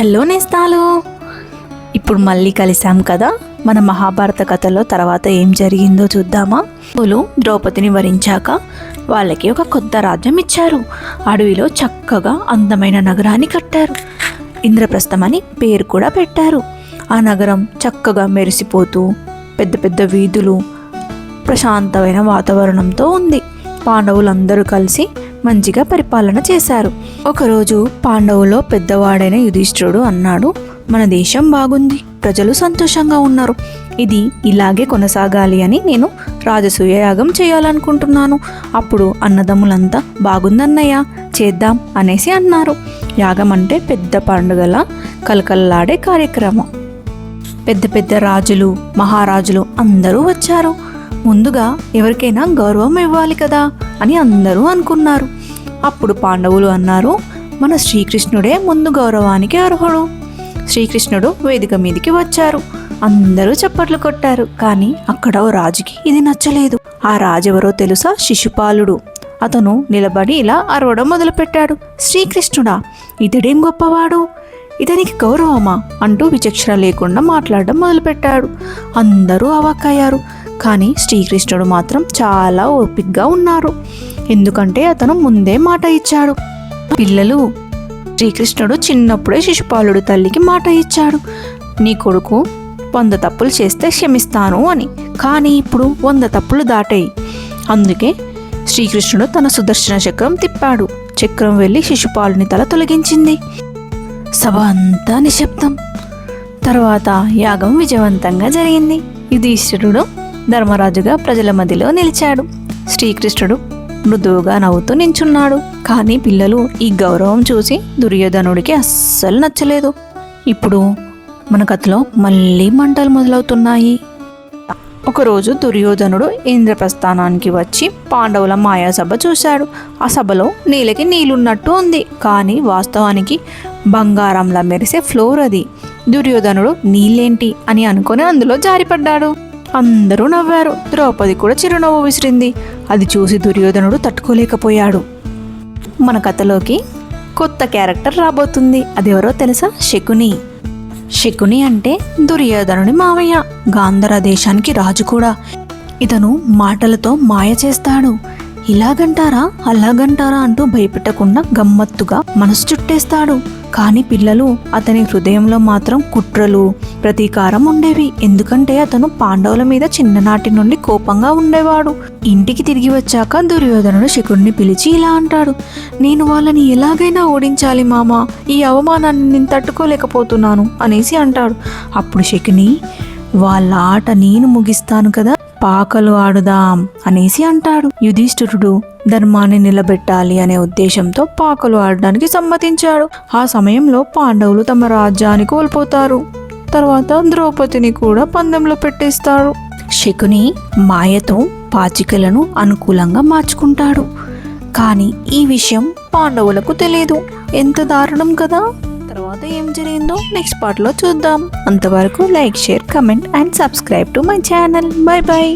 Hello నేస్తాలు. ఇప్పుడు మళ్ళీ కలిసాం కదా? మన మహాభారత కథలో తర్వాత ఏం జరిగిందో చూద్దామా? పులు ద్రౌపదిని వరించాక వాళ్ళకి ఒక కొత్త రాజ్యం ఇచ్చారు. అడవిలో చక్కగా అందమైన నగరాన్ని కట్టారు. ఇంద్రప్రస్థం అని పేరు కూడా పెట్టారు. ఆ నగరం చక్కగా మెరిసిపోతూ పెద్ద పెద్ద వీధులు ప్రశాంతమైన వాతావరణంతో ఉంది. పాండవులందరూ కలిసి మంచిగా పరిపాలన చేశారు. ఒకరోజు పాండవులో పెద్దవాడైన యుధిష్ఠుడు అన్నాడు మన దేశం బాగుంది ప్రజలు సంతోషంగా ఉన్నారు. ఇది ఇలాగే కొనసాగాలి అని నేను రాజసూయ యాగం చేయాలనుకుంటున్నాను. అప్పుడు అన్నదమ్ములంతా బాగుందన్నయ్య చేద్దాం అనేసి అన్నారు. యాగం అంటే పెద్ద పండుగల కలకల్లాడే కార్యక్రమం. పెద్ద పెద్ద రాజులు మహారాజులు అందరూ వచ్చారు. ముందుగా ఎవరికైనా గౌరవం ఇవ్వాలి కదా. అని అందరూ అనుకున్నారు. అప్పుడు పాండవులు అన్నారు మన శ్రీకృష్ణుడే ముందు గౌరవానికి అర్హుడు. శ్రీకృష్ణుడు వేదిక మీదికి వచ్చారు. అందరూ చప్పట్లు కొట్టారు కానీ అక్కడ ఓ రాజుకి ఇది నచ్చలేదు. ఆ రాజు ఎవరో తెలుసా? శిశుపాలుడు. అతను నిలబడి ఇలా అరవడం మొదలుపెట్టాడు. శ్రీకృష్ణుడా ఇతడేం గొప్పవాడు? ఇతనికి గౌరవమా? అంటూ విచక్షణ లేకుండా మాట్లాడడం మొదలుపెట్టాడు. అందరూ అవాక్కయ్యారు. కానీ శ్రీకృష్ణుడు మాత్రం చాలా ఓపిగ్గా ఉన్నారు. ఎందుకంటే అతను ముందే మాట ఇచ్చాడు. పిల్లలు శ్రీకృష్ణుడు చిన్నప్పుడే శిశుపాలుడు తల్లికి మాట ఇచ్చాడు. నీ కొడుకు వంద తప్పులు చేస్తే క్షమిస్తాను అని. కానీ ఇప్పుడు వంద తప్పులు దాటాయి. అందుకే శ్రీకృష్ణుడు తన సుదర్శన చక్రం తిప్పాడు. చక్రం వెళ్ళి శిశుపాలుని తల తొలగించింది. సభ అంతా నిశ్శబ్దం. తర్వాత యాగం విజయవంతంగా జరిగింది. యుధిష్ఠిరుడు ధర్మరాజుగా ప్రజల మధ్యలో నిలిచాడు. శ్రీకృష్ణుడు మృదువుగా నవ్వుతూ నించున్నాడు. కానీ పిల్లలు ఈ గౌరవం చూసి దుర్యోధనుడికి అస్సలు నచ్చలేదు. ఇప్పుడు మన కథలో మళ్ళీ మంటలు మొదలవుతున్నాయి. ఒకరోజు దుర్యోధనుడు ఇంద్రప్రస్థానానికి వచ్చి పాండవుల మాయాసభ చూశాడు. ఆ సభలో నీళ్ళకి నీళ్ళున్నట్టు ఉంది. కానీ వాస్తవానికి బంగారంలా మెరిసే ఫ్లోర్ అది. దుర్యోధనుడు నీళ్ళేంటి అని అనుకుని అందులో జారిపడ్డాడు. అందరూ నవ్వారు. ద్రౌపది కూడా చిరునవ్వు విసిరింది. అది చూసి దుర్యోధనుడు తట్టుకోలేకపోయాడు. మన కథలోకి కొత్త క్యారెక్టర్ రాబోతుంది. అదెవరో తెలుసా? శకుని. శకుని అంటే దుర్యోధనుడి మావయ్య. గాంధర దేశానికి రాజు కూడా. ఇతను మాటలతో మాయ చేస్తాడు. ఇలాగంటారా? అలాగంటారా? అంటూ భయపెట్టకుండా గమ్మత్తుగా మనసు చుట్టేస్తాడు. కానీ పిల్లలు అతని హృదయంలో మాత్రం కుట్రలు ప్రతీకారం ఉండేవి. ఎందుకంటే అతను పాండవుల మీద చిన్ననాటి నుండి కోపంగా ఉండేవాడు. ఇంటికి తిరిగి వచ్చాక దుర్యోధనుడు శకుడిని పిలిచి ఇలా అంటాడు నేను వాళ్ళని ఎలాగైనా ఓడించాలి మామ ఈ అవమానాన్ని నేను తట్టుకోలేకపోతున్నాను అనేసి అంటాడు. అప్పుడు శకుని వాళ్ళ ఆట నేను ముగిస్తాను కదా పాకలు ఆడుదాం అనేసి అంటాడు. యుధిష్ఠిరుడు ధర్మాన్ని నిలబెట్టాలి అనే ఉద్దేశంతో పాకలు ఆడడానికి సమ్మతించాడు. ఆ సమయంలో పాండవులు తమ రాజ్యాన్ని కోల్పోతారు. తర్వాత ద్రౌపదిని కూడా పందెంలో పెట్టేస్తారు. శకుని మాయతో పాచికలను అనుకూలంగా మార్చుకుంటాడు. కానీ ఈ విషయం పాండవులకు తెలియదు. ఎంత దారుణం కదా! తర్వాత ఏం జరిగిందో నెక్స్ట్ పార్ట్లో చూద్దాం. అంతవరకు like share comment and subscribe to my channel bye bye